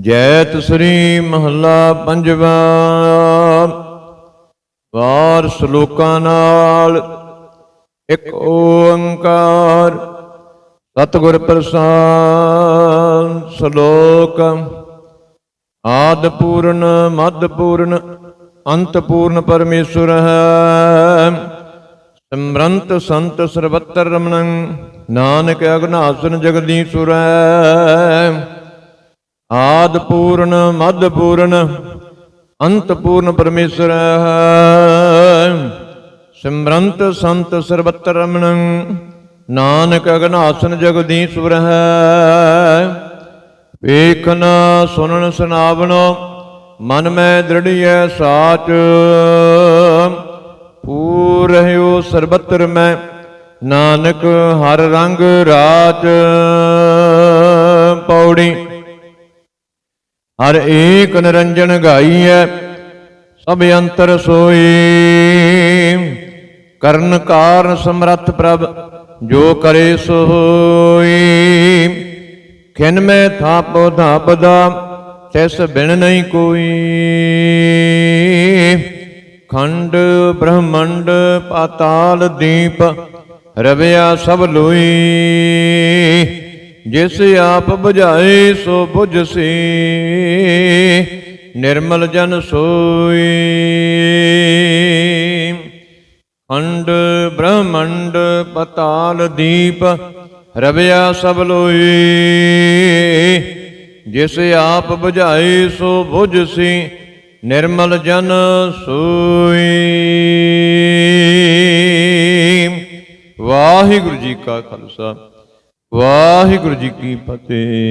ਜੈਤ ਸ੍ਰੀ ਮਹੱਲਾ ਪੰਜਵਾ। ਵਾਰ ਸ਼ਲੋਕਾਂ ਨਾਲ ਇੱਕ ਓੰਕਾਰ। ਸਤਿਗੁਰ ਪ੍ਰਸਾਦ ਸ਼ਲੋਕ। ਆਦ ਪੂਰਨ ਮਦ ਪੂਰਨ, ਅੰਤ ਪੂਰਨ ਪਰਮੇਸ਼ਵਰ ਹੈ। ਸਿਮਰੰਤ ਸੰਤ ਸਰਬੱਤਰ ਰਮਣੰ। ਨਾਨਕ ਅਗਨਾਸਨ ਜਗਦੀਸ਼ੁਰ ਹੈ। ਆਦ ਪੂਰਨ ਮਦ ਪੂਰਨ ਅੰਤ ਪੂਰਨ ਪਰਮੇਸ਼ਰ ਹੈ ਸਿਮਰੰਤ ਸੰਤ ਸਰਬੱਤਰ ਰਮਣੰ, ਨਾਨਕ ਅਗਨਾਸਨ ਜਗਦੀਸ਼ਵਰ ਹੈ ਵੇਖਣ ਸੁਣਨ ਸੁਨਾਵਣ ਮਨ ਮੈਂ ਦ੍ਰਿੜੀਐ ਸਾਚ। ਪੂਰਹਿਓ ਸਰਬੱਤਰ ਮੈਂ, ਨਾਨਕ ਹਰ ਰੰਗ ਰਾਜ। ਪੌੜੀ ਹਰ ਏਕ ਨਿਰੰਜਨ ਗਾਈਐ, ਸਭ ਅੰਤਰ ਸੋਈ। ਕਰਨ ਕਾਰਨ ਸਮਰੱਥ ਪ੍ਰਭ, ਜੋ ਕਰੇ ਸੋ ਹੋਈ। ਖਿਨ ਮੈਂ ਥਾਪੋ ਧਾਪਦਾ, ਤਿਸ ਬਿਨ ਨਹੀਂ ਕੋਈ। ਖੰਡ ਬ੍ਰਹਮੰਡ ਪਾਤਾਲ ਦੀਪ, ਰਵਿਆ ਸਭ ਲੋਈ। ਜਿਸ ਆਪ ਬੁਝਾਏ ਸੋ 부ਝਸੀ ਨਿਰਮਲ ਜਨ ਸੋਈ। ਅੰਡ ਬ੍ਰਹਮੰਡ ਪਤਾਲ ਦੀਪ ਰਵਿਆ ਸਭ ਲੋਈ। ਜਿਸ ਆਪ ਬੁਝਾਏ ਸੋ 부ਝਸੀ ਨਿਰਮਲ ਜਨ ਸੋਈ। ਵਾਹਿਗੁਰੂ ਜੀ ਕਾ ਖਾਲਸਾ। ਵਾਹਿਗੁਰੂ ਜੀ ਕੀ ਫਤਿਹ।